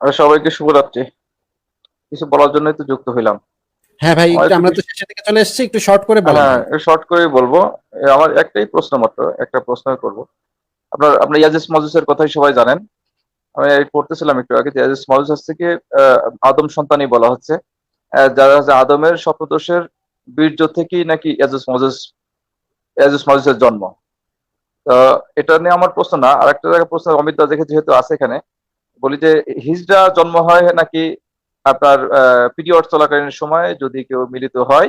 আর সবাইকে শুভরাত্রি। কিছু বলার জন্যই তো যুক্ত হইলাম। হ্যাঁ ভাই একটু আমরা তো শেষের দিকে চলে এসেছি একটু শর্ট করে বলেন। হ্যাঁ শর্ট করে বলব। আমার একটাই প্রশ্ন মাত্র একটা প্রশ্ন করব। আপনার আপনার ইয়াজিস মাজুসের কথাই সবাই জানেন। আমি এই পড়তেছিলাম একটু আগে ইয়াজিস মাজুস থেকে আহ, আদম সন্তানই বলা হচ্ছে। যারা হচ্ছে আদমের স্বপ্নদোষের বীর্য থেকেই নাকি ইয়াজুস মাজুস ইয়াজুস মাজুসের জন্ম। তো এটা নিয়ে আমার প্রশ্ন না। আর একটা জায়গায় প্রশ্ন অমিত দা দেখে যেহেতু আছে এখানে বলি যে হিজড়া জন্ম হয় নাকি আপনার পিরিয়ড চলাকালীন সময় যদি কেউ মিলিত হয়,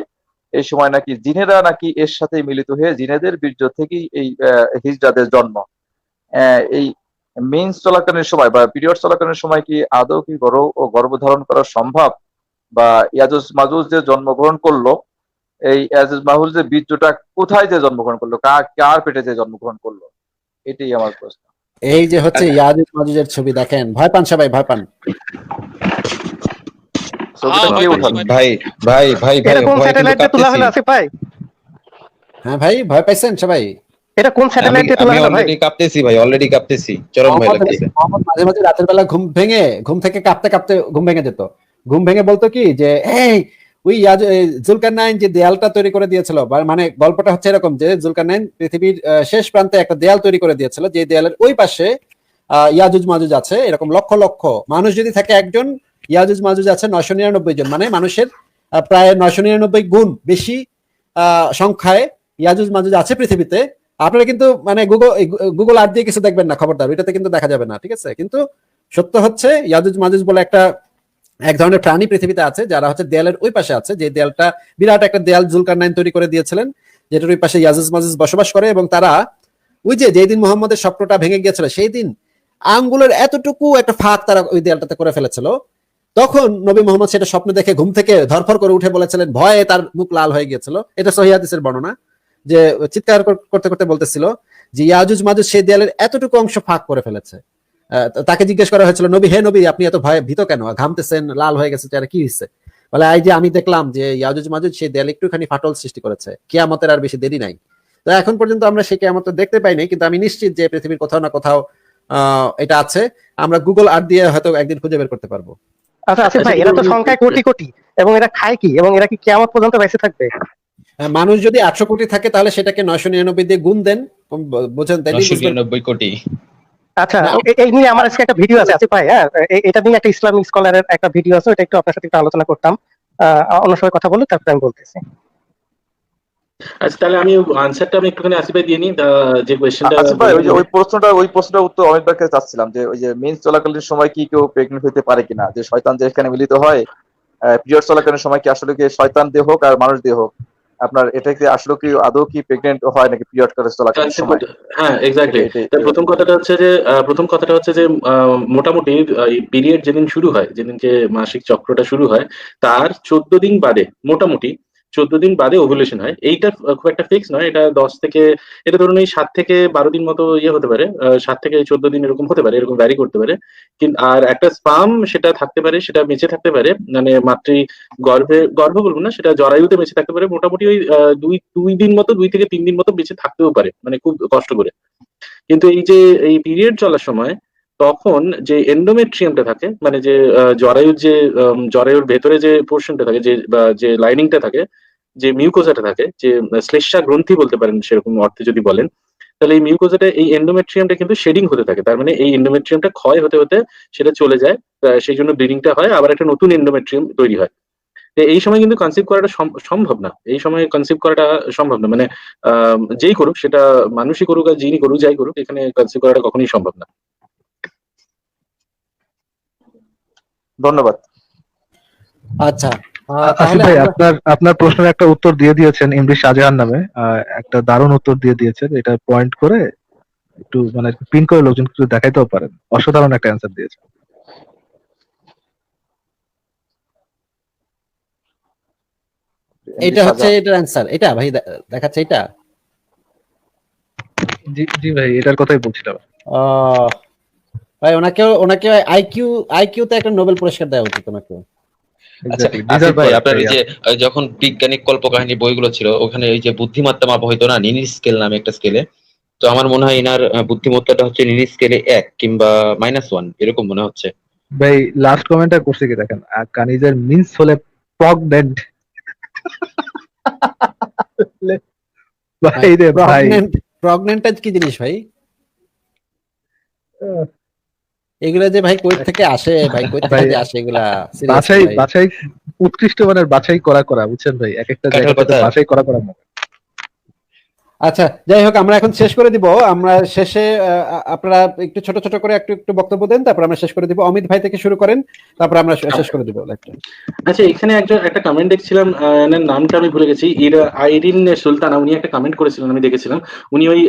এই সময় নাকি জিনেরা নাকি এর সাথে মিলিত হয়ে জিনেদের বীর্য থেকেই এই হিজড়াদের জন্ম। এই মেন্স চলাকালীন সময় বা পিরিয়ড চলাকালীন সময় কি আদৌ কি গর্ভ ও গর্ভধারণ করা সম্ভব? বা ইয়াজুজ মাজুজ যে জন্মগ্রহণ করল, এই ইয়াজুজ মাহুল যে বীর্যটা কোথায় যে জন্মগ্রহণ করল, কার কার পেটে যে জন্মগ্রহণ করল? এটাই আমার প্রশ্ন। এই যে হচ্ছে ইয়াজুজ মাজুজের ছবি দেখেন। ভয় পান সবাই ভয় পান। হ্যাঁ, ভাই, ভাই, ভাই ভাই ভাই কোন স্যাটেলাইট তোলা হলো। আসিফ হ্যাঁ ভাই ভয় পাইছেন সবাই? এটা কোন স্যাটেলাইট তোলা হলো ভাই? অলরেডি কাঁপতেছি ভাই অলরেডি কাঁপতেছি। চরম ভয় লাগতেছে। মাঝে মাঝে রাতের বেলা ঘুম ভেঙে ঘুম থেকে কাঁপতে কাঁপতে ঘুম ভেঙে যেত। ঘুম ভেঙে বলতো কি যে এই ওই জুলকার নাইন যে দেয়ালটা তৈরি করে দিয়েছিল মানে গল্পটা হচ্ছে এরকম যে জুলকার নাইন পৃথিবীর শেষ প্রান্তে একটা দেয়াল তৈরি করে দিয়েছিল, যে দেয়ালের ওই পাশে ইয়াজুজ মাজুজ আছে, এরকম লক্ষ লক্ষ মানুষ যদি থাকে একজন, ইয়াজুজ মাজুজ আছে নয়শো নিরানব্বই জন মানে মানুষের প্রায় নয়শো নিরানব্বই গুণ বেশি সংখ্যায় ইয়াজুজ মাজুজ আছে পৃথিবীতে। আপনারা কিন্তু মানে গুগল গুগল আর্ট দিয়ে কিছু দেখবেন না খবরদার, ওইটাতে কিন্তু দেখা যাবে না, ঠিক আছে? কিন্তু সত্য হচ্ছে, ইয়াজুজ মাজুজ বলে একটা এক ধরনের প্রাণী পৃথিবীতে আছে, যারা হচ্ছে দেয়ালের ওই পাশে আছে, যে দেয়ালটা বিরাট একটা দেয়াল জুলকার নাইন তৈরি করে দিয়েছিলেন, যেটার ওই পাশে ইয়াজুজ মাজুজ বসবাস করে, এবং তারা ওই যে যেই দিন মোহাম্মদের স্বপ্নটা ভেঙে গিয়েছিল সেই দিন আঙ্গুলের এতটুকু একটা ফাঁক তারা ওই দেয়ালটাতে করে ফেলেছিল। তখন নবী মোহাম্মদ সেটা স্বপ্ন দেখে ঘুম থেকে ধরফর করে উঠে বলেছিলেন, ভয়ে তার মুখ লাল হয়ে গিয়েছিল। এটা সহিয়াদিসের বর্ণনা, যে চিৎকার করতে করতে বলতেছিল যে ইয়াজুজ মাজুজ সেই দেয়ালের এতটুকু অংশ ফাঁক করে ফেলেছে। তাকে জিজ্ঞেস করা হয়েছিল নবী হে নবী আপনি এত ভয়ে ভীত কেন? ঘামতেছেন লাল হয়ে গেছে কি হয়েছে? বলে এই যে আমি দেখলাম যে ইয়াজুজ মাজুজ সেই দেয়ালে একটুখানি ফাটল সৃষ্টি করেছে। কিয়ামতের আর বেশি দেরি নাই। তো এখন পর্যন্ত আমরা সেই কিয়ামত দেখতে পাইনি কিন্তু আমি নিশ্চিত যে পৃথিবীর কোথাও না কোথাও আহ, এটা আছে। আমরা গুগল আর্ট দিয়ে হয়তো একদিন খুঁজে বের করতে পারব। আচ্ছা আসিফ ভাই এরা তো সংখ্যায় কোটি কোটি এবং এরা খায় কি? এবং এরা কি কেমন পর্যন্ত বেঁচে থাকবে? মানুষ যদি আটশো কোটি থাকে তাহলে সেটাকে নয়শো নিরানব্বই দিয়ে গুণ দেন। বুঝেন নিরানব্বই কোটি। আচ্ছা এই নিয়ে আমার আজকে একটা ভিডিও আছে আসিফ ভাই হ্যাঁ এটা নিয়ে একটা ইসলামিক স্কলারের একটা ভিডিও আছে ওটা একটু আপনার সাথে একটু আলোচনা করতাম। আহ, অন্য সময় কথা বলে তারপরে আমি বলতেছি। আচ্ছা তাহলে আমি আনসারটা আমি একটুখানি আসিফ ভাই দিয়ে নিই যে কোয়েশ্চেনটা ওই যে ওই প্রশ্নটা ওই প্রশ্নটা উত্তর অমিত ভাইকে চাচ্ছিলাম যে ওই যে মেন্স চলাকালীন সময় কি কেউ প্রেগনেন্ট হতে পারে কিনা? যে শয়তান যে এখানে মিলিত হয় পিরিয়ড চলাকালীন সময় কি আসলে কি শয়তান দেহ হোক আর মানুষ দেহ হোক? আপনার এটা কি আসলে কি আদৌ কি প্রেগন্যান্ট হয় নাকি পিরিয়ড করে চলাকালীন সময়? হ্যাঁ এক্স্যাক্টলি প্রথম কথাটা হচ্ছে যে প্রথম কথাটা হচ্ছে যে মোটামুটি পিরিয়ড যেদিন শুরু হয় যেদিন যে মাসিক চক্রটা শুরু হয় তার চোদ্দ দিন বাদে মোটামুটি চোদ্দ দিন বাদে ওভুলেশন হয়। এইটা খুব একটা ফিক্স নয়, এটা দশ থেকে, এটা ধরুন এই সাত থেকে বারো দিন মতো ইয়ে হতে পারে। সাত থেকে চোদ্দ দিন এরকম হতে পারে, এরকম ভ্যারি করতে পারে। কিন্তু আর একটা স্পাম সেটা থাকতে পারে, সেটা বেঁচে থাকতে পারে মানে মাতৃ গর্ভে, গর্ভ বলব না, সেটা জরায়ুতে বেঁচে থাকতে পারে, মোটামুটি ওই দুই দুই দিন মতো, দুই থেকে তিন দিন মতো বেঁচে থাকতেও পারে মানে খুব কষ্ট করে। কিন্তু এই যে, এই পিরিয়ড চলার সময় তখন যে এন্ডোমেট্রিয়ামটা থাকে মানে যে জরায়ুর যে জরায়ুর ভেতরে যে পোর্শনটা থাকে, যে যে লাইনিংটা থাকে, যে মিউকোজাটা থাকে, যে, শ্লেষ্মা গ্রন্থি বলতে পারেন সেরকম অর্থে যদি বলেন, তাহলে এই মিউকোজাটা এই এন্ডোমেট্রিয়ামটা কিন্তু শেডিং হতে থাকে। তার মানে এই এন্ডোমেট্রিয়ামটা ক্ষয় হতে হতে সেটা চলে যায় সেই জন্য ব্লিডিংটা হয়, আবার একটা নতুন এন্ডোমেট্রিয়াম তৈরি হয়। এই সময় কিন্তু কনসিভ করাটা সম- সম্ভব না। এই সময় কনসিভ করাটা সম্ভব না। মানে যেই করুক, সেটা মানুষই করুক আর যিনি করুক, যাই করুক, এখানে কনসিভ করাটা কখনোই সম্ভব না। ধন্যবাদ। আচ্ছা আসিফ ভাই আপনার আপনার প্রশ্নের একটা উত্তর দিয়ে দিয়েছেন ইমরি শাহজাহান নামে একটা দারুণ উত্তর দিয়ে দিয়েছেন এটা পয়েন্ট করে একটু মানে পিন করে লোকজন কিছু দেখাইতেও পারেন। অসাধারণ একটা অ্যান্সার দিয়েছেন। এটা হচ্ছে এটার অ্যান্সার এটা ভাই দেখাচ্ছে এটা? জি জি ভাই এটার কথাই বলছিলাম। আহ, ভাই ওনাকে ওনাকে আইকিউ আইকিউ তে একটা নোবেল পুরস্কার দেওয়া উচিত ওনাকে আচ্ছা ভাই আপনার এই যে যখন বৈজ্ঞানিক কল্পকাহিনী বইগুলো ছিল ওখানে এই যে বুদ্ধিমত্তা মাপা হইতো না নিনি স্কেল নামে একটা স্কেলে। তো আমার মনে হয় এনার বুদ্ধিমত্তাটা হচ্ছে নিনি স্কেলে এক কিংবা মাইনাস ওয়ান এরকম মনে হচ্ছে। ভাই লাস্ট কমেন্টটা করছে কি দেখেন? কানিজের মিন্স হলে প্রগনেন্ট ভাই রে ভাই। প্রগনেন্ট কি জিনিস ভাই? এগুলা যে ভাই কই থেকে আসে ভাই কই থেকে আসে এগুলা বাছাই বাছাই উৎকৃষ্ট মানের বাছাই করা করা বুঝছেন ভাই? এক একটা জায়গা বাছাই করা করা। মনে। আচ্ছা যাই হোক আমরা এখন শেষ করে দিব। আমরা শেষে আপনারা একটু ছোট ছোট করে একটু একটু বক্তব্য দেন তারপর আমরা শেষ করে দিব। অমিত ভাই থেকে শুরু করেন তারপর আমরা শেষ করে দিব আচ্ছা এখানে একজন একটা কমেন্ট দেখছিলাম নামটা আমি ভুলে গেছি। ইরা আইরিন সুলতানা উনি একটা কমেন্ট করেছিলেন আমি দেখেছিলাম। উনি ওই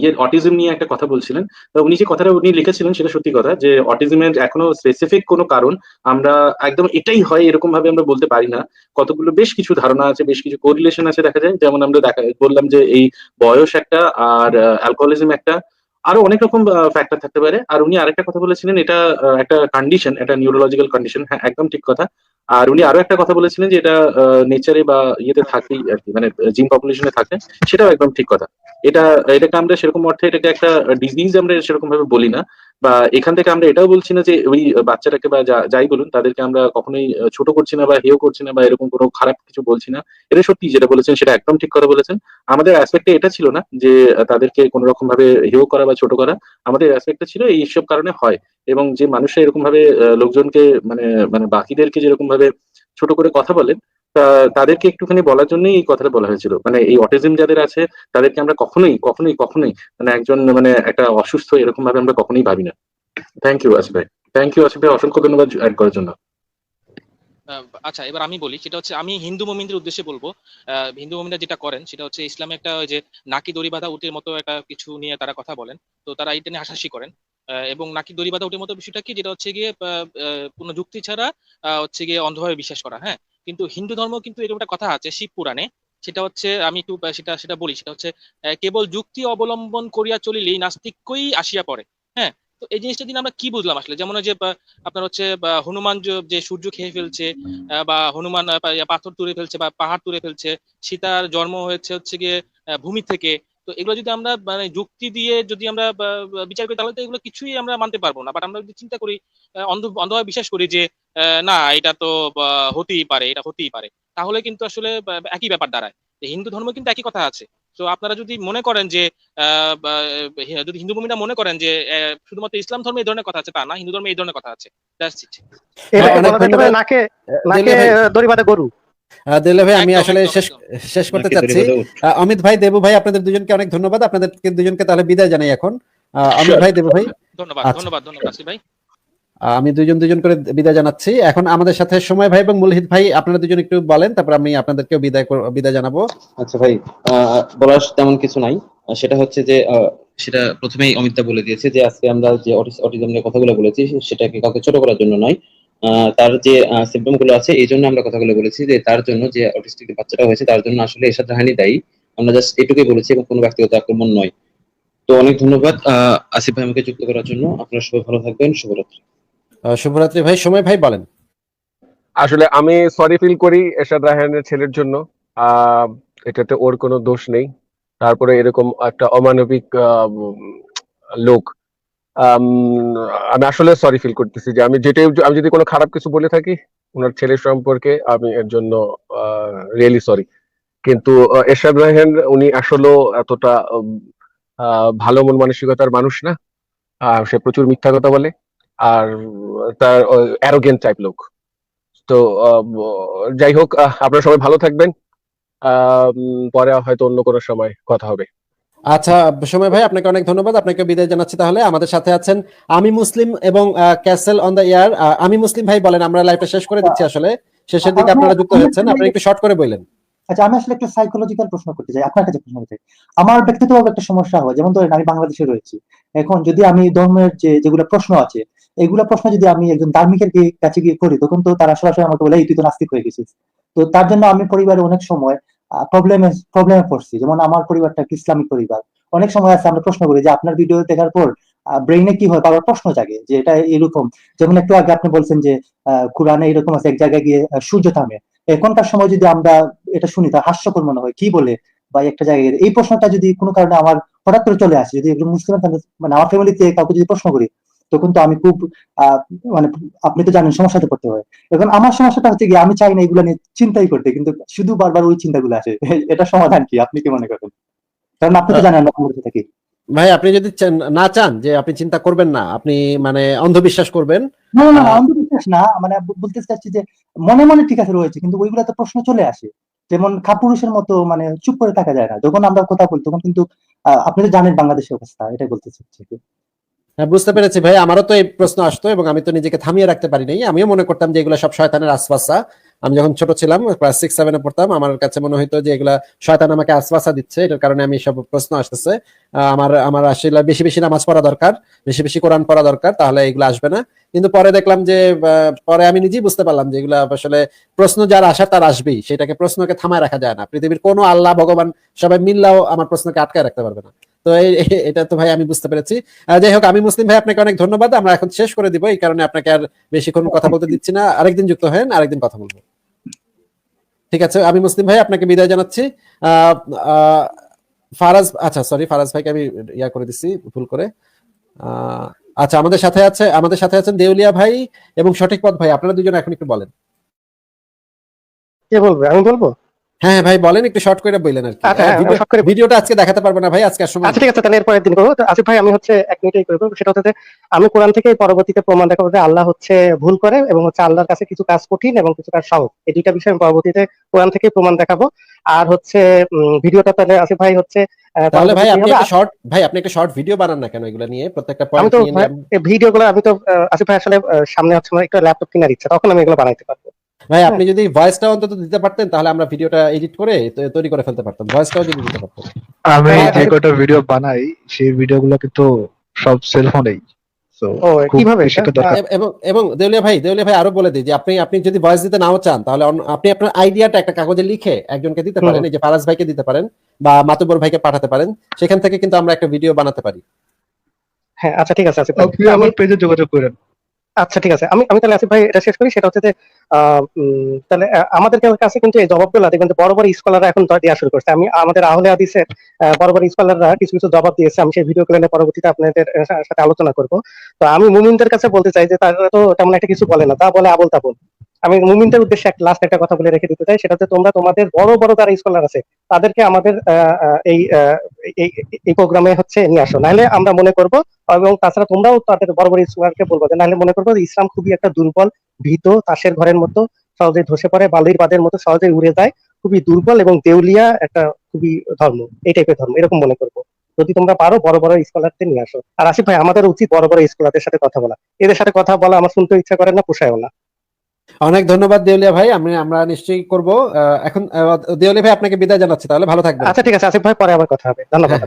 ইয়ের অটিজম নিয়ে একটা কথা বলছিলেন। তো উনি যে কথাটা উনি লিখেছিলেন সেটা সত্যি কথা যে অটিজমের এখনও স্পেসিফিক কোনো কারণ আমরা একদম এটাই হয় এরকম ভাবে আমরা বলতে পারি না। কতগুলো বেশ কিছু ধারণা আছে বেশ কিছু কোরিলেশন আছে দেখা যায়। যেমন আমরা দেখা বললাম যে এই বয়স একটা আর অ্যালকোহলিজম একটা। আরও অনেক রকম ফ্যাক্টর থাকতে পারে। আর উনি আরেকটা কথা বলেছিলেন, এটা একটা কন্ডিশন একটা নিউরোলজিক্যাল কন্ডিশন হ্যাঁ একদম ঠিক কথা। আর উনি আরও একটা কথা বলেছিলেন যে এটা নেচারে বা ইয়েতে থাকেই আর কি মানে জিম পপুলেশনে থাকে, সেটাও একদম ঠিক কথা। এটা, এটাকে আমরা সেরকম অর্থে এটাকে একটা ডিজিজ আমরা সেরকম ভাবে বলি না, বা এখান থেকে আমরা এটাও বলছি না যে ওই বাচ্চাটাকে বা যাই বলুন, তাদেরকে আমরা কখনোই ছোট করছি না বা হেও করছি না বা এরকম কোনো খারাপ কিছু বলছি না। এটা সত্যি যেটা বলেছেন, সেটা একদম ঠিক কথা বলেছেন। আমাদের অ্যাসপেক্টে এটা ছিল না যে, তাদেরকে কোনো রকম ভাবে হেয় করা বা ছোট করা, আমাদের অ্যাসপেক্টটা ছিল এইসব কারণে হয়। এবং যে মানুষরা এরকম ভাবে লোকজনকে মানে মানে বাকিদেরকে যেরকম ভাবে ছোট করে কথা বলেন তাদেরকে একটুখানি বলার জন্যই এই কথাটা বলা হয়েছিল। মানে এই অটিজম যাদের আছে, তাদেরকে আমরা কখনোই কখনোই কখনোই মানে একজন মানে একটা অসুস্থ এরকম ভাবে আমরা কখনোই ভাবি না। থ্যাংক ইউ আসিফ ভাই। থ্যাংক ইউ আসিফ ভাই, অসংখ্য ধন্যবাদ অ্যাড করার জন্য। আচ্ছা এবার আমি বলি, সেটা হচ্ছে আমি হিন্দু মোমিনদের উদ্দেশ্যে বলব। হিন্দু মোমিনরা যেটা করেন, সেটা হচ্ছে ইসলামে একটা যে নাকি দড়ি বাঁধা উটের মতো একটা কিছু নিয়ে তারা কথা বলেন। তো তারা এটা নিয়ে হাসাহাসি করেন। এবং নাকি দড়ি বাঁধা উটের মতো বিষয়টা কি? যেটা হচ্ছে গিয়ে কোনো যুক্তি ছাড়া হচ্ছে গিয়ে অন্ধভাবে বিশ্বাস করা হ্যাঁ? কিন্তু হিন্দু ধর্ম কিন্তু এরকম একটা কথা আছে শিব পুরাণে। সেটা হচ্ছে, আমি একটু সেটা সেটা বলি। সেটা হচ্ছে কেবল যুক্তি অবলম্বন করিয়া চলিলেই নাস্তিক্যই আসিয়া পড়ে হ্যাঁ? তো এই জিনিসটা দিন আমরা কি বুঝলাম আসলে? যেমন যে আপনার হচ্ছে হনুমান যে- সূর্য খেয়ে ফেলছে বা হনুমান পাথর তুলে ফেলছে, বা পাহাড় তুলে ফেলছে, সীতার জন্ম হয়েছে হচ্ছে গিয়ে ভূমি থেকে তো এগুলো যদি আমরা মানে যুক্তি দিয়ে যদি আমরা বিচার করি তাহলে তো এগুলো কিছুই আমরা মানতে পারব না। বাট আমরা যদি চিন্তা করি অন্ধ অন্ধভাবে বিশ্বাস করি যে না এটা তো হতেই পারে এটা হতেই পারে তাহলে কিন্তু আসলে একই ব্যাপার দাঁড়ায়। হিন্দু ধর্ম কিন্তু একই কথা আছে। তো আপনারা যদি মনে করেন যে আহ, যদি হিন্দু ভূমিটা মনে করেন যে আহ, শুধুমাত্র ইসলাম ধর্মে এই ধরনের কথা আছে তা না হিন্দু ধর্মে এই ধরনের কথা আছে। নাকে নাকে দিলে দড়ি বাঁধা গরু। ভাই আমি আসলে শেষ শেষ করতে চাচ্ছি। অমিত ভাই দেবু ভাই আপনাদের দুজনকে অনেক ধন্যবাদ। আপনাদের দুজনকে তাহলে বিদায় জানাই এখন। অমিত ভাই দেবু ভাই। ধন্যবাদ আচ্ছা। ধন্যবাদ ধন্যবাদ ভাই। আমি দুজন দুজন করে বিদায় জানাচ্ছি। এখন আমাদের সাথে সময় ভাই এবং মুলহিদ ভাই আপনারা দুজন একটু বলেন তারপর আমি আপনাদেরকেও বিদায় বিদায় জানাব। আচ্ছা ভাই আহ, বলার তেমন কিছু নাই। সেটা হচ্ছে যে আহ, সেটা প্রথমেই অমিতদা বলে দিয়েছে যে আজকে আমরা যে অটিজম নিয়ে কথাগুলো বলেছি সেটাকে কাউকে ছোট করার জন্য নয়। তার যে সিম্পটমগুলো আছে এই জন্য আমরা কথাগুলো বলেছি যে তার জন্য যে অটিস্টিক বাচ্চাটা হয়েছে তার জন্য আসলে এরশাদ রাহানি দায়ী। আমরা জাস্ট এটুকুই বলেছি এবং কোনো ব্যক্তিগত আক্রমণ নয়। তো অনেক ধন্যবাদ আহ, আসিফ ভাই আমাকে যুক্ত করার জন্য। আপনারা সবাই ভালো থাকবেন শুভরাত্রি। আহ, শুভরাত্রি ভাই। সময় ভাই বলেন। আসলে আমি সরি ফিল করি এরশাদ রায়হানের ছেলের জন্য। আহ, এটাতে ওর কোনো দোষ নেই। তারপরে এরকম একটা অমানবিক আহ, লোক আম, আসলে সরি ফিল করতেছি যে আমি যেটাই আমি যদি কোনো খারাপ কিছু বলে থাকি ওনার ছেলে সম্পর্কে আমি এর জন্য রিয়েলি সরি কিন্তু এরশাদ রায়হান উনি আসলে এতটা ভালো মন মানসিকতার মানুষ না। সে প্রচুর মিথ্যা কথা বলে। আর তার অ্যারোগেন্ট টাইপ লোক। তো যাই হোক আপনারা সবাই ভালো থাকবেন। পরে হয়তো অন্য কোনো সময় কথা হবে। আচ্ছা সময় ভাই আপনাকে অনেক ধন্যবাদ। আপনাকে বিদায় জানাচ্ছি তাহলে। আমাদের সাথে আছেন আমি মুসলিম এবং ক্যাসেল অন দ্য ইয়ার আমি মুসলিম ভাই বলেন আমরা লাইভটা শেষ করে দিচ্ছি আসলে। শেষের দিকে আপনারা যুক্ত হয়েছেন। আপনারা একটু শর্ট করে বললেন। আচ্ছা আমি আসলে একটা সাইকোলজিক্যাল প্রশ্ন করতে চাই। আপনার কাছে প্রশ্ন করতে চাই। আমার ব্যক্তিগত একটা সমস্যা হয়। যেমন ধরেন আমি বাংলাদেশে রয়েছি। এখন যদি আমি ধর্মের যে যেগুলো প্রশ্ন আছে এগুলো প্রশ্ন যদি আমি একজন ধার্মিকের কাছে গিয়ে করি তখন তো তারা সরাসরি আমাকে বলে "এই, তুই তো নাস্তিক হয়ে গেছিস। তো তার জন্য আমি পরিবারে অনেক সময় প্রবলেমে প্রবলেমে পড়ছি। যেমন আমার পরিবারটা একটা ইসলামিক পরিবার। অনেক সময় আছে, আমরা প্রশ্ন করি যে, আপনার ভিডিও দেখার পর ব্রেইনে কি হয়? বাবার প্রশ্ন জাগে যে, এটা এরকম। যেমন একটু আগে আপনি বলছেন যে কোরআনে এরকম আছে, এক জায়গায় গিয়ে সূর্য থামে। এখনকার সময় যদি আমরা এটা শুনি তা হাস্যকর মনে হয়। কি বলে? বা একটা জায়গায় এই প্রশ্নটা যদি কোনো কারণে আমার হঠাৎ করে চলে আসে, যদি মুসলিম মানে আমার ফ্যামিলিতে কাউকে যদি প্রশ্ন করি তখন তো আমি খুব আহ, মানে আপনি তো জানেন সমস্যাতে পড়তে হয়। এখন আমার সমস্যাটা হচ্ছে কি আমি চাই না এগুলো নিয়ে চিন্তাই করতে কিন্তু শুধু বারবার ওই চিন্তাগুলো আসে। এটা সমাধান কি? আপনি কি মনে করেন? কারণ আপনি তো জানেন আমরা থাকি। ভাই আপনি যদি না চান যে আপনি চিন্তা করবেন না আপনি মানে অন্ধবিশ্বাস করবেন। না না, অন্ধবিশ্বাস না মানে বলতে চাচ্ছি যে মনে মনে ঠিক আছে রয়েছে কিন্তু ওইগুলা তো প্রশ্ন চলে আসে। যেমন কাপুরুষের মতো মানে চুপ করে থাকা যায় না। যখন আমরা কথা বলি তখন কিন্তু আপনি তো জানেন বাংলাদেশের অবস্থা এটাই বলতে চাচ্ছি হ্যাঁ, বুঝতে পেরেছি ভাই। আমারও তো এই প্রশ্ন আসতো এবং আমি তো নিজেকে থামিয়ে রাখতে পারি নাই আমিও মনে করতাম যে এগুলো সব শয়তানের আশপাশা। আমি যখন ছোট ছিলাম ক্লাস সিক্স সেভেনে পড়তাম আমার কাছে মনে হতো যে এগুলা শয়তান আমাকে আশপাশা দিচ্ছে। এটার কারণে আমি সব প্রশ্ন আসতেছে। আমার আমার আসলে বেশি বেশি নামাজ পড়া দরকার বেশি বেশি কোরআন পড়া দরকার তাহলে এগুলো আসবে না। কিন্তু পরে দেখলাম যে পরে আমি নিজেই বুঝতে পারলাম যে এগুলা আসলে প্রশ্ন যার আসার তার আসবেই। সেটাকে প্রশ্নকে থামায় রাখা যায় না। পৃথিবীর কোনো আল্লাহ ভগবান সবাই মিললেও আমার প্রশ্নকে আটকায় রাখতে পারবে না। তো এটা তো ভাই আমি বুঝতে পেরেছি। যাই হোক, আমি মুসলিম ভাই, আপনাকে অনেক ধন্যবাদ। আমরা এখন শেষ করে দিব, এই কারণে আপনাকে আর বেশিক্ষণ কথা বলতে দিচ্ছি না। আরেকদিন যুক্ত হন আরেকদিন কথা বলব। ঠিক আছে, আমি মুসলিম ভাই, আপনাকে বিদায় জানাচ্ছি। ফারাজ আচ্ছা সরি ফারাজ ভাইকে আমি ইয়া করে দিচ্ছি ভুল করে। আচ্ছা আমাদের সাথে আছে, আমাদের সাথে আছেন দেউলিয়া ভাই এবং সঠিক পথ ভাই। আপনারা দুজন এখন একটু বলেন। কে বলবে? আমি বলব? হ্যাঁ হ্যাঁ, ভাই বলেন একটু শর্ট করে বললেন আর কি। আচ্ছা হ্যাঁ, ভিডিওটা আজকে দেখাতে পারব না ভাই আজকে আর সময় আচ্ছা ঠিক আছে তাহলে এরপরের দিন করব। আসিফ ভাই আমি হচ্ছে এক মিনিটেই করব। সেটা হচ্ছে আমি কোরআন থেকে পরবর্তীতে প্রমাণ দেখাবো যে আল্লাহ হচ্ছে ভুল করে এবং হচ্ছে আল্লাহর কাছে কিছু কাজ কঠিন এবং কিছু কাজ সহজ। এই দুইটা বিষয় আমি পরবর্তীতে কোরআন থেকে প্রমাণ দেখাবো। আর হচ্ছে ভিডিওটা তাহলে আসিফ ভাই হচ্ছে তাহলে ভাই আপনি একটা শর্ট ভাই আপনি একটা শর্ট ভিডিও বানান না কেন এগুলো নিয়ে? প্রত্যেকটা পয়েন্ট নিয়ে নিয়ে এই ভিডিও গুলো আমি তো আসিফ ভাই আসলে সামনে হচ্ছে আমার একটা ল্যাপটপ কেনার ইচ্ছা তখন আমি এগুলো বানাইতে পারব। ভাই আপনি যদি ভয়েসটা অন্তত দিতে পারতেন তাহলে আমরা ভিডিওটা এডিট করে তৈরি করে ফেলতে পারতাম। ভয়েসটাও যদি দিতে পারতেন। আমি হ্যাঁ, যে হ্যাঁ। কটা ভিডিও বানাই সেই ভিডিও গুলো কিন্তু সব সেলফোনেই কীভাবে সেটা দরকার। এবং এবং দেউলিয়া ভাই দেউলিয়া ভাই আরও বলে দিই যে আপনি আপনি যদি ভয়েস দিতে নাও চান তাহলে আপনি আপনার আইডিয়াটা একটা কাগজে লিখে একজনকে দিতে পারেন এই যে ফারাজ ভাইকে দিতে পারেন বা মাতুবর ভাইকে পাঠাতে পারেন সেখান থেকে কিন্তু আমরা একটা ভিডিও বানাতে পারি। হ্যাঁ আচ্ছা ঠিক আছে আমি আমার পেজে যোগাযোগ করেন। আচ্ছা ঠিক আছে। আমি আমি তাহলে আসিফ ভাই, এটা শেষ করি। সেটা হচ্ছে যে তাহলে আমাদের কাছে কিন্তু এই জবাবগুলো দেখবেন বড় বড় স্কলাররা এখন দেওয়া শুরু করছে। আমি, আমাদের আহলে আদিসের বড় বড় স্কলাররা কিছু কিছু জবাব দিয়েছে। আমি সেই ভিডিও নিয়ে পরবর্তীতে আপনাদের সাথে আলোচনা করব। তো আমি মুমিনদের কাছে বলতে চাই যে, তারা তো তেমন একটা কিছু বলে না। তা বলে আবল তাবল আমি মুমিনদের উদ্দেশ্যে একটা লাস্ট একটা কথা বলে রেখে দিতে চাই, সেটা হচ্ছে তোমরা তোমাদের বড় বড় যারা স্কলার আছে, তাদেরকে আমাদের এই এই প্রোগ্রামে হচ্ছে নিয়ে আসো। নাহলে আমরা মনে করব, এবং তাছাড়া তোমরাও তাদের বড় বড় স্কলারকে বলব যে, নাহলে মনে করব ইসলাম খুবই একটা দুর্বল, ভীত, তাসের ঘরের মতো সহজে ধসে পড়ে, বালির বাদের মতো সহজে উড়ে যায়, খুবই দুর্বল এবং দেউলিয়া একটা খুবই ধর্ম, এই টাইপের ধর্ম, এরকম মনে করব। যদি তোমরা পারো, বড় বড় স্কলারদের নিয়ে আসো। আর আসিফ ভাই, আমাদের উচিত বড় বড় স্কলারদের সাথে কথা বলা। এদের সাথে কথা বলা, আমার শুনতে ইচ্ছা করে না, পোষায়ও না। অনেক ধন্যবাদ দেউলিয়া ভাই আমি আমরা নিশ্চয়ই করব। আহ, এখন দেউলিয়া ভাই আপনাকে বিদায় জানাচ্ছি তাহলে ভালো থাকবেন। আচ্ছা ঠিক আছে আসিফ ভাই পরে আবার কথা হবে। ধন্যবাদ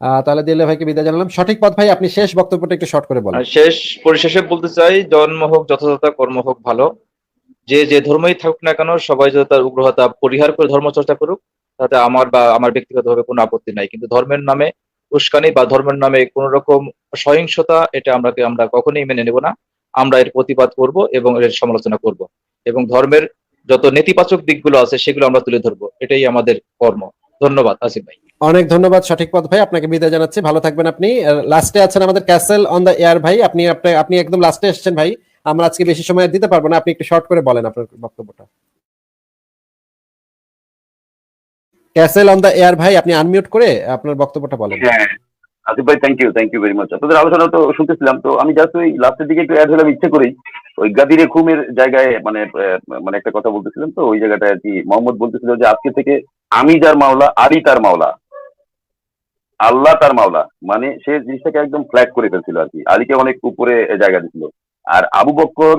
হ্যাঁ, তাহলে দেউলিয়া ভাইকে বিদায় জানালাম। সঠিক পথ ভাই আপনি শেষ বক্তব্যটা একটু শর্ট করে বলেন। শেষ পরিশেষে বলতে চাই জন্ম হোক যথাযথ কর্ম হোক ভালো। যে যে ধর্মই থাকুক না কেন সবাই যদি তার উগ্রহতা পরিহার করে ধর্ম চর্চা করুক তাতে আমার বা আমার ব্যক্তিগতভাবে কোনো আপত্তি নাই। কিন্তু ধর্মের নামে উস্কানি বা ধর্মের নামে কোন রকম সহিংসতা এটা আমরা আমরা কখনোই মেনে নেব না। আমরা এর প্রতিবাদ করব এবং এর সমালোচনা করব। এবং ধর্মের যত নেতিবাচক দিকগুলো আছে সেগুলো আমরা তুলে ধরবো। এটাই আমাদের কর্ম। ধন্যবাদ আসিফ ভাই। অনেক ধন্যবাদ সঠিক পথ ভাই আপনাকে বিদায় জানাচ্ছি। ভালো থাকবেন আপনি। লাস্টে আছেন আমাদের ক্যাসেল অন দ্য এয়ার ভাই। আপনি আপনি- আপনি একদম লাস্টে এসেছেন ভাই। আমরা আজকে বেশি সময় দিতে পারব না। আপনি একটু শর্ট করে বলেন আপনার বক্তব্যটা। ক্যাসেল অন দ্য এয়ার ভাই আপনি আনমিউট করে আপনার বক্তব্যটা বলেন। হ্যাঁ আসিফ ভাই thank you thank you very much আপনাদের আলোচনা তো শুনতেছিলাম, তো আমি জাস্ট ওই লাস্টের দিকে একটু অ্যাড হলাম ইচ্ছে করেই ওই গাদিরে খুমের জায়গায় মানে মানে একটা কথা বলতেছিলাম তো, ওই জায়গাটায় আর কি মোহাম্মদ বলতেছিল যে, আজকে থেকে আমি যার মাওলা আলী তার মাওলা। আল্লাহ তার মাওলা। মানে সে জিনিসটাকে একদম ফ্ল্যাট করে ফেলছিল আর কি। আলীকে অনেক উপরে জায়গা দিছিল। আর আবু বক্কর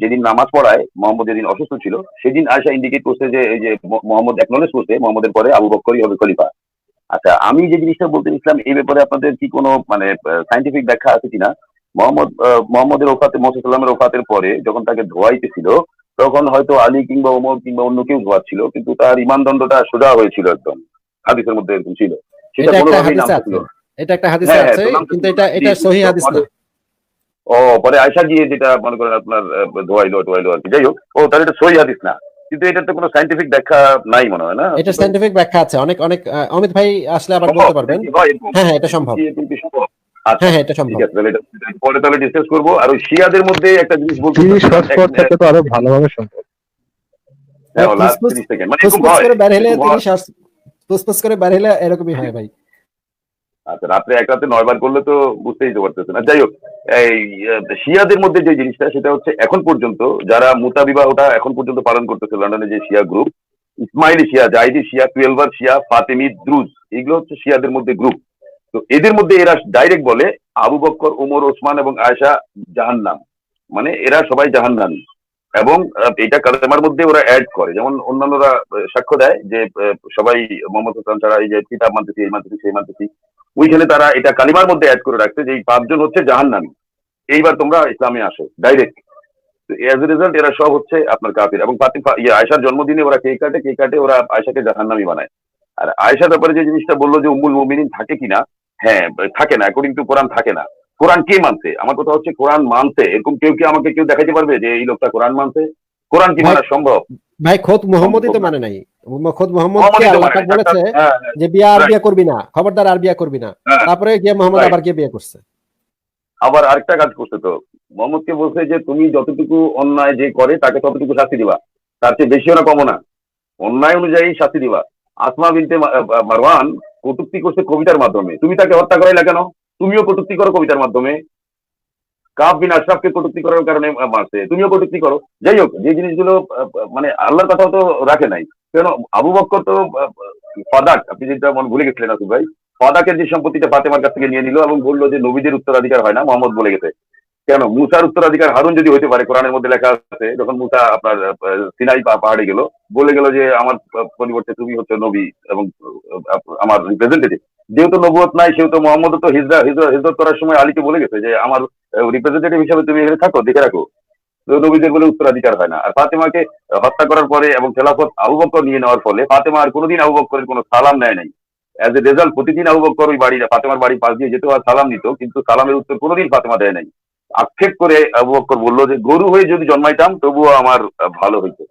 যেদিন নামাজ পড়ায়, মোহাম্মদ যেদিন অসুস্থ ছিল, সেদিন আয়সা ইন্ডিকেট করছে যে, এই যে মোহাম্মদ একনলেজ করছে, মোহাম্মদের পরে আবু বক্করই হবে খলিফা। আচ্ছা আমি যে জিনিসটা বলতে চাইছিলাম এই ব্যাপারে আপনাদের কি কোনো মানে সাইন্টিফিক ব্যাখ্যা আছে কিনা? মোহাম্মদ মোহাম্মদের ওফাতে মোহাম্মদ ওফাতের পরে যখন তাকে ধোয়াইতেছিল তখন হয়তো আলী কিংবা ওমর কিংবা অন্য কেউ ধোয়াচ্ছিল কিন্তু তার ইমান দণ্ডটা সোজা হয়েছিল একদম হাদিসের মধ্যে এরকম ছিল। সেটা কোনোভাবেই হাদিসে ছিল। এটা একটা হাদিসে হ্যাঁ, আছে কিন্তু এটা এটা সহি হাদিস না। ও পরে আয়সা গিয়ে যেটা মনে করেন আপনার ধোয়াইলো টোয়াইলো আর কি। যাই হোক ও তাহলে এটা সহি হাদিস না। কিন্তু এটার তো কোনো সাইন্টিফিক ব্যাখ্যা নাই মনে হয় না? এটা সাইন্টিফিক ব্যাখ্যা আছে। অনেক অনেক অমিত ভাই আসলে আবার বলতে পারবেন। হয়? হ্যাঁ হ্যাঁ এটা সম্ভব? আচ্ছা হ্যাঁ হ্যাঁ এটা সম্ভব। ঠিক আছে তাহলে এটা পরে তাহলে ডিসকাস করব। আর ওই শিয়াদের মধ্যে একটা জিনিস বলতে থেকে তো আরও ভালোভাবে সম্ভব। হ্যাঁ মানে করে বের হলে এরকমই হয় ভাই। আচ্ছা রাত্রে এক রাতে নয় বার করলে তো বুঝতেই তো পারতেছে না যাই হোক এই শিয়াদের মধ্যে যে জিনিসটা, সেটা হচ্ছে এখন পর্যন্ত যারা মুতা বিবাহটা এখন পর্যন্ত পালন করতেছে লন্ডনে যে শিয়া গ্রুপ ইসমাইলি শিয়া, জাইদি শিয়া টুয়েলভার শিয়া ফাতেমি দ্রুজ এগুলো হচ্ছে শিয়াদের মধ্যে গ্রুপ তো এদের মধ্যে এরা ডাইরেক্ট বলে আবু বক্কর ওমর ওসমান এবং আয়েশা জাহান্নাম। মানে এরা সবাই জাহান্নামী। এবং এটা কালেমার মধ্যে ওরা অ্যাড করে। যেমন অন্যান্যরা সাক্ষ্য দেয় যে সবাই মোহাম্মদ হোসেন ছাড়া এই যে কিতাব মানতেছি, এই মানতেছি, সেই মানতেছি। ওইখানে তারা এটা কালিমার মধ্যে অ্যাড করে রাখছে যে এই পাঁচজন হচ্ছে জাহান্নামী। এইবার তোমরা ইসলামে আসো ডাইরেক্ট এজ এ রেজাল্ট এরা সব হচ্ছে আপনার কাফির। এবং ইয়ে আয়সার জন্মদিনে ওরা কেক কাটে কেক কাটে ওরা আয়সাকে জাহান্নামী বানায়। আর আয়সার ব্যাপারে যে জিনিসটা বলল যে উম্মুল মুমিনিন থাকে কিনা হ্যাঁ থাকে না অ্যাকর্ডিং টু কোরআন থাকে না। কোরআন কে মানছে? আমার কথা হচ্ছে কোরআন মানছে। এরকম কেউ কি আমাকে, কেউ দেখাতে পারবে যে এই লোকটা কোরআন মানছে? কোরআন কি মানা সম্ভব? ভাই খোদ মোহাম্মদই তো মানে নাই। খোদ মোহাম্মদ তো আল্লাহ মানে পাক বলেছে হ্যাঁ, যে বিয়া আর বিয়া করবি না খবরদার আর বিয়া করবি না। হ্যাঁ। তারপরে গিয়ে মোহাম্মদ আবার গিয়ে বিয়ে করছে। আবার আরেকটা কাজ করছে তো। মোহাম্মদকে বলছে যে তুমি যতটুকু অন্যায় যে করে তাকে ততটুকু শাস্তি দিবা। তার চেয়ে বেশিও না কমও না। অন্যায় অনুযায়ী শাস্তি দিবা। আসমা বিনতে মারওয়ান কটূক্তি করছে কবিতার মাধ্যমে। তুমি তাকে হত্যা করাইলা কেন? তুমিও কটূক্তি করো কবিতার মাধ্যমে। কাব বিন আশরাফকে কটূক্তি করার কারণে মারছে। তুমিও কটুক্তি করো। যাই হোক, যে জিনিসগুলো মানে আল্লাহর কথাও তো রাখে নাই। কেন, আবু বক্কর তো ফাদাক, আপনি যেটা মনে ভুলে গেছিলেন আসিফ ভাই, ফাদাকের যে সম্পত্তিটা ফাতেমার কাছ থেকে নিয়ে নিল এবং বলল যে নবীদের উত্তরাধিকার হয় না, মোহাম্মদ বলে গেছে। কেন, মুসার উত্তরাধিকার হারুন যদি হইতে পারে, কোরআনের মধ্যে লেখা আছে, যখন মুসা আপনার সিনাই পাহাড়ে গেল, বলে গেল যে আমার পরিবর্তে তুমি হচ্ছে নবী এবং আমার রিপ্রেজেন্টেটিভ যেহেতু নবুয়ত নাই, সেহেতু মোহাম্মদ তো হিজরা, হিজরা- হিজরত করার সময় আলীকে বলে গেছে যে, আমার রিপ্রেজেন্টেটিভ হিসেবে তুমি এখানে থাকো, দেখে রাখো। নবীদের বলে উত্তরাধিকার হয় না। আর ফাতেমাকে হত্যা করার পরে এবং খেলাফত আবু নিয়ে নেওয়ার ফলে ফাতেমা আর কোনোদিন আবু বক্করের কোনো সালাম নেয় নাই। অ্যাজ এ রেজাল্ট প্রতিদিন আবু বক্কর ওই বাড়ি ফাতেমার বাড়ি পাশ দিয়ে যেত আর সালাম নিত, কিন্তু সালামের উত্তর কোনোদিন ফাতেমা দেয় নাই। আক্ষেপ করে আবু বলল যে, গরু হয়ে যদি জন্মাইতাম, তবুও আমার ভালো হইতো।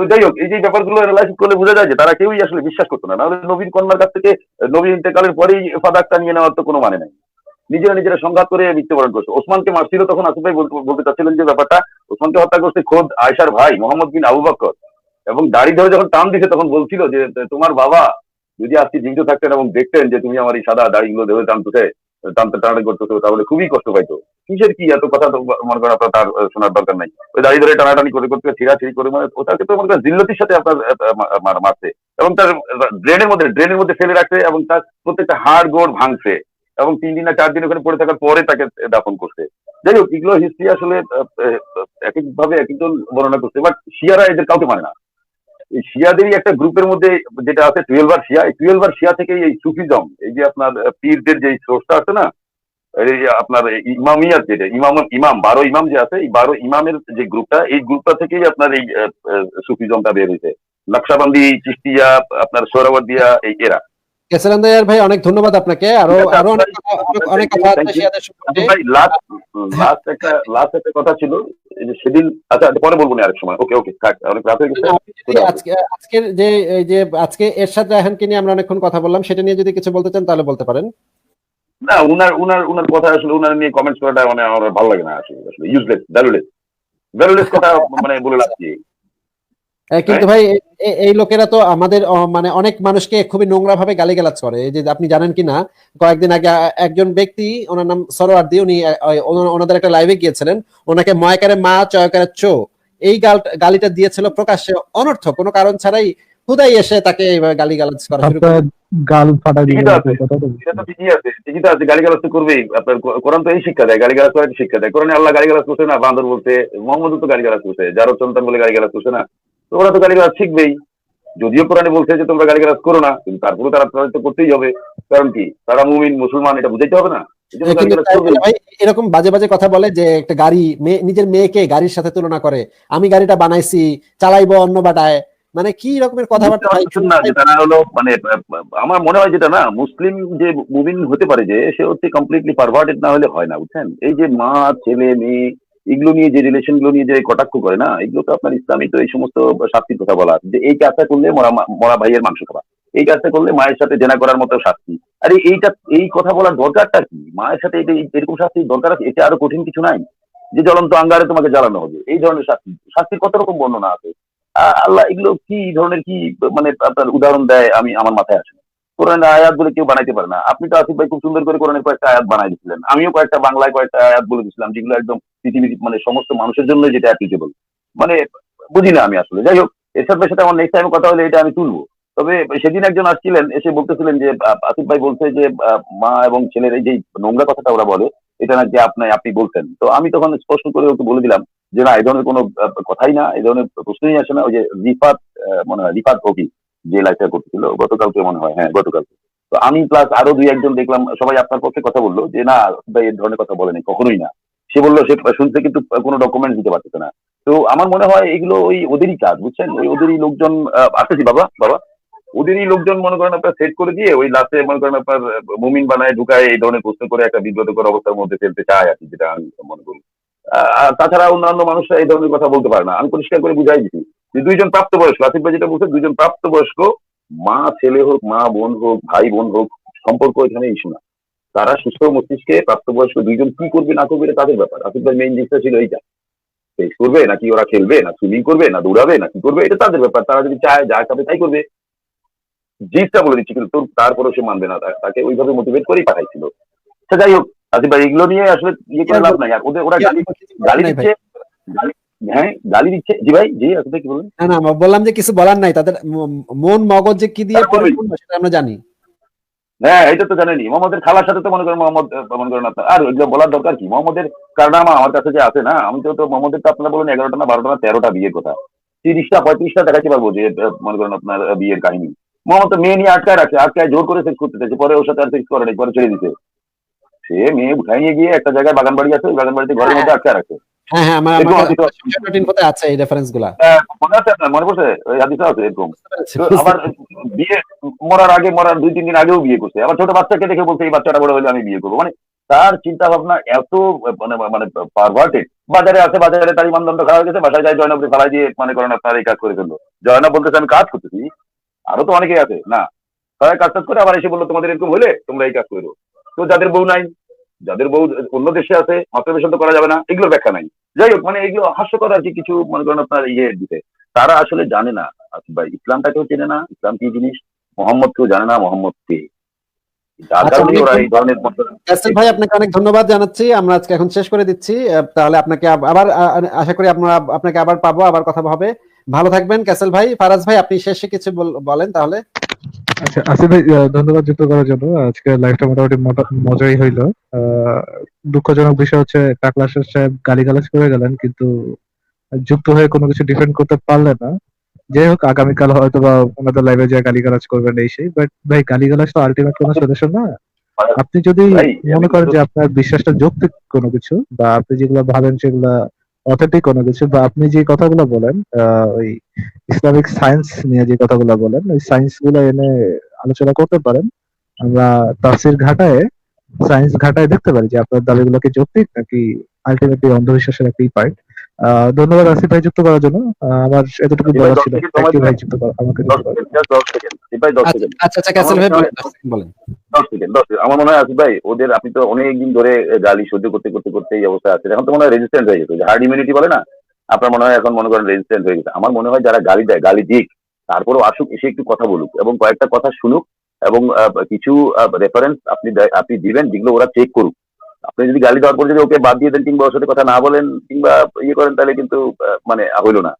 তো যাই হোক, এই যে ব্যাপারগুলো অ্যানালাইসিস করলে বোঝা যায় যে তারা কেউই আসলে বিশ্বাস করতো না। নাহলে নবীন কন্যার কাছ থেকে নবীন ইন্তেকালের পরেই ফাদাকটা নিয়ে নেওয়ার তো কোনো মানে নাই। নিজেরা নিজেরা সংঘাত করে মৃত্যুবরণ করছে। ওসমানকে মারছিল তখন আসিফ ভাই বলতে চাচ্ছিলেন যে ব্যাপারটা, ওসমানকে হত্যা করছে খোদ আয়সার ভাই মোহাম্মদ বিন আবু বক্কর এবং দাড়ি ধরে যখন টান দিছে তখন বলছিল যে, তোমার বাবা যদি আজকে জীবিত থাকতেন এবং দেখতেন যে তুমি আমার এই সাদা দাড়িগুলো ধরে টান টানতে। টানাটানি করতেছো তাহলে খুবই কষ্ট পাইতো। কিসের কি? এত কথা তো মনে করেন আপনার তার শোনার দরকার নাই। ওই দাড়ি ধরে টানাটানি করে করতে ছিঁড়া ছিঁড়ি করে মানে ওটাকে তো মনে করেন জিল্লতির সাথে আপনার মারছে। এবং তার ড্রেনের মধ্যে ড্রেনের মধ্যে ফেলে রাখছে এবং তার প্রত্যেকটা হাড় গোড় ভাঙছে। এবং তিন দিন না চার দিন ওখানে পড়ে থাকার পরে তাকে দাফন করছে। যাই হোক, এগুলো হিস্ট্রি আসলে এক এক ভাবে এক একজন বর্ণনা করছে। বাট শিয়ারা এদের কাউকে মানে না। এই শিয়াদেরই একটা গ্রুপের মধ্যে যেটা আছে টুয়েলভ আর শিয়া। এই টুয়েলভ আর শিয়া থেকে এই সুফিজম, এই যে আপনার পীরদের যে সোর্সটা আছে না এই আপনার ইমামিয়াত যেটা, ইমাম ইমাম, বারো ইমাম যে আছে, এই বারো ইমামের যে গ্রুপটা, এই গ্রুপটা থেকেই আপনার এই সুফিজমটা বের হয়েছে। নকশাবন্দি চিস্তিয়া আপনার সোহরাবাদিয়া এই এরা। কেসারান দয়ার ভাই অনেক ধন্যবাদ আপনাকে। আরও আরও অনেক অনেক কথা আচ্ছা ভাই লাস্ট লাস্ট একটা লাস্ট একটা কথা ছিল এই যে সেদিন আচ্ছা পরে বলব না আরেক সময়। ওকে ওকে থাক অনেক রাত হয়ে গেছে আজকে আজকের যে এই যে আজকে এরশাদ রায়হানকে নিয়ে আমরা অনেকক্ষণ কথা বললাম সেটা নিয়ে যদি কিছু বলতে চান তাহলে বলতে পারেন। না উনার উনার উনার কথা আসলে উনার নিয়ে কমেন্টস করাটা মানে আমার ভালো লাগে না আসলে। ইউজলেস ভ্যালুলেস ভ্যালুলেস কথা মানে বলে আহ, কিন্তু ভাই এ- এ- এই লোকেরা তো আমাদের মানে অনেক মানুষকে খুবই নোংরা ভাবে গালিগালাজ করে। এই যে আপনি জানেন কি না কয়েকদিন আগে একজন ব্যক্তি ওনার নাম সরোয়ার্দি উনি ওনাদের একটা লাইভে গিয়েছিলেন। ওনাকে ময়কারে মা চয়কারে চো এই গাল গালিটা দিয়েছিল প্রকাশ্যে অনর্থ কোনো কারণ ছাড়াই হুদাই এসে তাকে এইভাবে গালিগালাজ করা শুরু করে গাল ফাটা দিয়ে আছে। কথা তো এটা তো ঠিকই আছে ঠিকই তো আছে গালিগালাজ তো করবেই। আপনার কোরআন তো এই শিক্ষা দেয় গালিগালাজ করার শিক্ষা দেয়। কোরআনে আল্লাহ গালিগালাজ করছে না বান্দর বলতে মোহাম্মদ তো গালিগালাজ করছে যারও সন্তান বলে গালিগালাজ করছে না। ওরা তো গালিগালাজ শিখবেই। যদিও কোরআনে বলছে যে তোমরা গালিগালাজ করো না কিন্তু তারপরে তারা তাদের তো করতেই হবে। কারণ কি? তারা মুমিন মুসলমান এটা বুঝাইতে হবে না? ভাই এরকম বাজে বাজে কথা বলে যে একটা গাড়ি নিজের মেয়েকে গাড়ির সাথে তুলনা করে আমি গাড়িটা বানাইছি চালাইবো অন্য বাটায়। মানে কি রকমের কথাবার্তা না যে তারা হলো মানে আমার মনে হয় যেটা না মুসলিম যে মুমিন হতে পারে যে সে হচ্ছে কমপ্লিটলি পারভার্টেড না হলে হয় না বুঝছেন? এই যে মা ছেলে মেয়ে এগুলো নিয়ে যে রিলেশনগুলো নিয়ে যে কটাক্ষ করে না, এগুলো তো আপনার ইসলামী তো এই সমস্ত শাস্তির কথা বলা। যে এই কাজটা করলে মরা মরা ভাইয়ের মাংস খাওয়া এই কাজটা করলে মায়ের সাথে জেনা করার মতো শাস্তি। আরে এইটা, এই কথা বলার দরকারটা কি? মায়ের সাথে এরকম শাস্তির দরকার আছে? এটা আরও কঠিন কিছু নাই? যে জ্বলন্ত আঙ্গারে তোমাকে জ্বালানো হবে। এই ধরনের শাস্তি। শাস্তির কত রকম বর্ণনা আছে? আল্লাহ এগুলো কি ধরনের কি মানে আপনার উদাহরণ দেয় আমি আমার মাথায় আসে কোরআনের আয়াত বলে কেউ বানাইতে পারে না। আপনি তো আসিফ ভাই খুব সুন্দর করে কোরআনের কয়েকটা আয়াত বানাই দিচ্ছিলেন আমিও কয়েকটা বাংলায় কয়েকটা আয়াত বলে দিচ্ছিলাম যেগুলো একদম পৃথিবীর মানে সমস্ত মানুষের জন্য যেটা অ্যাপ্লিকেবল মানে বুঝি না আমি আসলে। যাই হোক এসব সাথে আমার নেক্সট টাইম কথা হলে এটা আমি তুলবো। তবে সেদিন একজন আসছিলেন, এসে বলতেছিলেন যে আসিফ ভাই বলছে যে মা এবং ছেলের এই যে নোংরা কথাটা ওরা বলে, এটা নাকি আপনি আপনি বলছেন। তো আমি তখন স্পষ্ট করে ওকে বলে দিলাম যে, না এই ধরনের কোনো কথাই না এই ধরনের প্রশ্নই আসে না। ওই যে রিফাত মনে হয়, রিফাত কবি যে লাইফটা করতেছিল, গতকালকে মনে হয় হ্যাঁ গতকালকে। তো আমি প্লাস আরও দুই একজন দেখলাম, সবাই আপনার পক্ষে কথা বলল যে, না ভাই এই ধরনের কথা বলেনি, কখনোই না। সে বলল, সে শুনতে কিন্তু কোনো ডকুমেন্ট দিতে পারতেছে না। তো আমার মনে হয় এগুলো ওই ওদেরই কাজ, বুঝছেন? ওই ওদেরই লোকজন আসতেছি, বাবা বাবা। ওদেরই লোকজন মনে করেন আপনার সেট করে দিয়ে ওই লাস্টে মনে করেন আপনার মুমিন বানায় ঢুকায় এই ধরনের প্রশ্ন করে একটা বিব্রতকর অবস্থার মধ্যে ফেলতে চায় আর কি, যেটা আমি মনে করি। তাছাড়া অন্যান্য মানুষরা এই ধরনের কথা বলতে পারে না। আমি পরিষ্কার করে বুঝাই দিচ্ছি যে দুইজন প্রাপ্তবয়স্ক আসিফ ভাই যেটা বলছে, দুইজন প্রাপ্তবয়স্ক, মা, ছেলে হোক, মা, বোন হোক, ভাই, বোন হোক, সম্পর্ক এখানে ইস্যু না। তারা সুস্থ মস্তিষ্কে প্রাপ্তবয়স্ক দুইজন কি করবে না করবে এটা তাদের ব্যাপার। আসিফ ভাই মেইন জিনিসটা ছিল এইটা। সেক্স করবে নাকি ওরা খেলবে না সুইমিং করবে না দৌড়াবে না কি করবে এটা তাদের ব্যাপার। তারা যদি চায় যা খাবে তাই করবে। জিনিসটা বলে দিচ্ছি কিন্তু তোর তারপরেও সে মানবে না। তাকে ওইভাবে মোটিভেট করেই পাঠাইছিল। আচ্ছা যাই হোক আসিফ ভাই এগুলো নিয়ে আসলে ইয়ে করে লাভ নাই। আর ওদের ওরা গালি গালি দিচ্ছে। হ্যাঁ গালি দিচ্ছে। জি ভাই জি ভাই কি বলবেন? না না বললাম যে কিছু বলার নাই। তাদের মন মগজ যে কি দিয়ে তারা পরিপূর্ণ সেটা আমরা জানি। হ্যাঁ এটা তো জানেনি মোহাম্মদের খালার সাথে তো মনে করেন মোহাম্মদ মনে করেন আপনার আর এগুলো বলার দরকার কি? মোহাম্মদের কারনামা আমার কাছে যে আছে না, আমি তো তো মোহাম্মদের তো আপনারা বলেন এগারোটা না বারোটা না তেরোটা বিয়ের কথা। তিরিশটা, পঁয়ত্রিশটা দেখাতে পারব যে মনে করেন আপনার বিয়ের কাহিনী। মোহাম্মদ তো মেয়ে নিয়ে আটকায় রাখে, আটকায় জোর করে সেক্স করতে চাইছে, পরে ওর সাথে আর সেক্স করে নাই, পরে ছেড়ে দিতে সে মেয়ে উঠাই নিয়ে গিয়ে একটা জায়গায় বাগান বাড়ি আছে, ওই বাগান বাড়িতে ঘরের মধ্যে আটকায় রাখে। হ্যাঁ হ্যাঁ আমার আছে। এই রেফারেন্সগুলা? মনে আছে আপনার মনে পড়ছে? হাদিসা আছে এরকম। আবার বিয়ে মরার আগে মরার দুই তিন দিন আগেও বিয়ে করছে। আবার ছোট বাচ্চাকে দেখে বলছে এই বাচ্চাটা বড় হলে আমি বিয়ে করব। মানে তার চিন্তা ভাবনা এত মানে মানে পারভার্টেড বাজারে আছে বাজারে তার ইমানদণ্ড খারাপ হয়ে গেছে বাসায় যায় জয়নবকে ফালাই দিয়ে মনে করেন আপনার এই কাজ করে ফেলল। জয়নব বলতেছে আমি কাজ করতেছি। আরও তো অনেকেই আছে। না। তারা কাজ টাজ করে আবার এসে বলল তোমাদের এরকম হলে তোমরা এই কাজ করো তো যাদের বউ নাই যাদের বউ অন্য দেশে আছে মাতৃবেশন তো করা যাবে না এগুলোর ব্যাখ্যা নাই। যাই হোক মানে এগুলো হাস্যকর আর কি কিছু মনে করেন আপনার ইয়ে দিতে। তারা আসলে জানে না ভাই ইসলামটাকেও চেনে না ইসলাম কি জিনিস মোহাম্মদ কেউ জানে না মোহাম্মদ কে। আচ্ছা, কাসেম ভাই আপনাকে অনেক ধন্যবাদ জানাচ্ছি। আমরা আজকে এখন শেষ করে দিচ্ছি। তাহলে আপনাকে আবার আশা করি আমরা আপনাকে আবার পাবো আবার কথা হবে। ভালো থাকবেন ক্যাসেল ভাই ফারাজ ভাই আপনি শেষে কিছু বল- বলেন তাহলে। আচ্ছা আসিফ ভাই ধন্যবাদ যুক্ত করার জন্য। আজকে লাইভটা মোটামুটি মোটা- মজাই হইল। দুঃখজনক বিষয় হচ্ছে টাকলা সাহেব গালিগালাজ করে গেলেন কিন্তু যুক্ত হয়ে কোনো কিছু ডিফেন্ড করতে পারলেন না। যাই হোক আগামীকাল হয়তো বা ওনাদের লাইভে যে গালিগালাজ করবেন এই সেই। বাট ভাই গালিগালাজ তো আলটিমেট কোনো সলিউশন না। আপনি যদি মনে করেন যে আপনার বিশ্বাসটা যৌক্তিক কোনো কিছু বা আপনি যেগুলো ভাবেন সেগুলা অথেন্টিক কোনো কিছু, বা আপনি যে কথাগুলো বলেন ওই ইসলামিক সায়েন্স নিয়ে যে কথাগুলো বলেন, ওই সায়েন্সগুলো এনে আলোচনা করতে পারেন। আমরা তাফসির ঘাটায় সায়েন্স ঘাটায় দেখতে পারি যে আপনার দাবিগুলো কি যৌক্তিক নাকি আলটিমেটলি অন্ধবিশ্বাসের একটি পার্ট ধন্যবাদ আসিফ ভাই যুক্ত করার জন্য। আহ, আমার এতটুকু বলার ছিল। থ্যাংক ইউ ভাই যুক্ত করা আমাকে আচ্ছা আচ্ছা আচ্ছা ক্যাসেল ভাই আমার বলেন। মনে হয়- আমার মনে হয় আসিফ ভাই ওদের আপনি তো অনেক দিন ধরে গালি সহ্য করতে করতে করতে এই অবস্থা আছে এখন তো মনে হয় রেজিস্ট্যান্ট হয়ে গেছে হার্ড ইমিউনিটি বলে না? আপনার মনে হয় এখন মনে করেন রেজিস্ট্যান্ট হয়ে গেছে। আমার মনে হয় যারা গালি দেয় গালি দিক তারপরেও আসুক এসে একটু কথা বলুক এবং কয়েকটা কথা শুনুক এবং আহ, কিছু রেফারেন্স আপনি দেয়- আপনি দিবেন যেগুলো ওরা চেক করুক। আপনি যদি গালি দেওয়ার পর যদি ওকে বাদ দিয়ে দেন কিংবা ওর সাথে কথা না বলেন কিংবা ইয়ে করেন তাহলে কিন্তু মানে হইল না।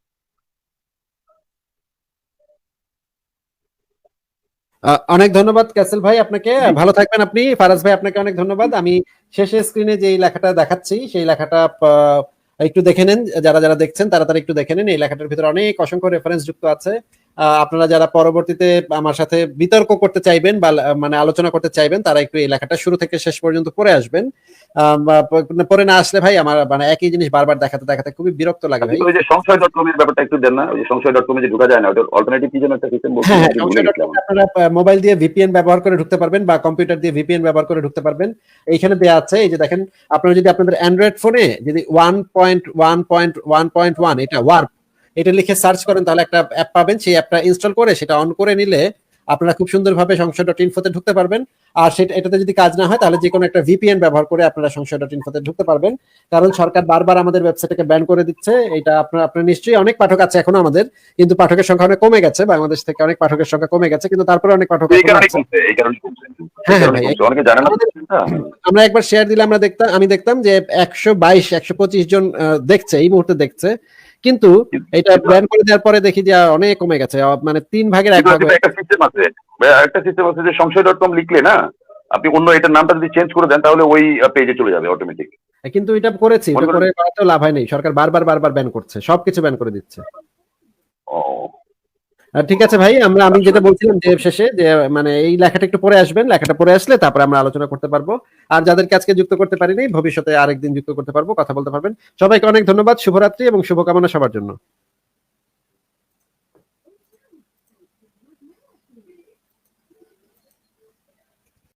অনেক ধন্যবাদ ক্যাসেল ভাই আপনাকে। ভালো থাকবেন আপনি। ফারাজ ভাই আপনাকে অনেক ধন্যবাদ। আমি শেষে স্ক্রিনে যে লেখাটা দেখাচ্ছি সেই লেখাটা আহ, একটু দেখে নেন। যারা যারা দেখছেন তারা তারা একটু দেখে নেন। এই লেখাটার ভিতরে অনেক অসংখ্য রেফারেন্স যুক্ত আছে। আপনারা যারা পরবর্তীতে আমার সাথে বিতর্ক করতে চাইবেন বা মানে আলোচনা করতে চাইবেন তারা একটু এই লেখাটা শুরু থেকে শেষ পর্যন্ত পড়ে আসবেন। বা না আসলে ভাই আমার মানে একই জিনিস বারবার দেখাতে দেখাতে খুবই বিরক্ত লাগে ভাই। ওই যে সংশয় ডট কম এর ব্যাপারটা একটু দেন না ওই যে সংশয় ডট কমে যে ঢোকা যায় না ওটা অল্টারনেটিভ কি যেন একটা সিস্টেম বলতে হ্যাঁ গেছিলাম। আপনারা মোবাইল দিয়ে ভিপিএন ব্যবহার করে ঢুকতে পারবেন বা কম্পিউটার দিয়ে ভিপিএন ব্যবহার করে ঢুকতে পারবেন। এইখানে দেওয়া আছে এই যে দেখেন আপনারা যদি আপনাদের অ্যান্ড্রয়েড ফোনে যদি one point one point one point one এটা ওয়ার্প এটা লিখে সার্চ করেন তাহলে একটা অ্যাপ পাবেন। সেই অ্যাপটা ইনস্টল করে সেটা অন করে নিলে আপনারা খুব সুন্দরভাবে সংশয় ডট ইনফোতে ঢুকতে পারবেন। আর সেটা এটাতে যদি কাজ না হয় তাহলে যে কোনো একটা ভিপিএন ব্যবহার করে আপনারা সংশয় ডট ইনফোতে ঢুকতে পারবেন। কারণ সরকার বারবার আমাদের ওয়েবসাইটকে ব্যান করে দিচ্ছে। এটা আপনার আপনার নিশ্চয়ই অনেক পাঠক আছে এখনও আমাদের কিন্তু পাঠকের সংখ্যা অনেক কমে গেছে। বাংলাদেশ থেকে অনেক পাঠকের সংখ্যা কমে গেছে কিন্তু তারপরে অনেক পাঠক হ্যাঁ, হ্যাঁ। আমরা একবার শেয়ার দিলে আমরা দেখতাম আমি দেখতাম যে একশো বাইশ একশো পঁচিশ জন দেখছে এই মুহূর্তে দেখছে। কিন্তু এটা ব্যান করে দেওয়ার পরে দেখি যে অনেক কমে গেছে মানে তিন ভাগের এক ভাগ একটা সিস্টেম আছে। একটা সিস্টেম আছে যে সংশয় ডট কম লিখলে না আপনি অন্য এটার নামটা যদি চেঞ্জ করে দেন তাহলে ওই পেজে চলে যাবে অটোমেটিক কিন্তু এটা করেছি এটা করে করাতেও লাভ হয় নাই সরকার বারবার বারবার ব্যান করছে সবকিছু ব্যান করে দিচ্ছে। ও ঠিক আছে ভাই, আমরা আমি যেটা বলছিলাম যে শেষে, যে মানে এই লেখাটা একটু পরে আসবেন, লেখাটা পরে আসলে তারপরে আমরা আলোচনা করতে পারব। আর যাদেরকে আজকে যুক্ত করতে পারিনি, ভবিষ্যতে আরেকদিন যুক্ত করতে পারব, কথা বলতে পারবেন। সবাইকে অনেক ধন্যবাদ, শুভরাত্রি এবং শুভকামনা সবার জন্য।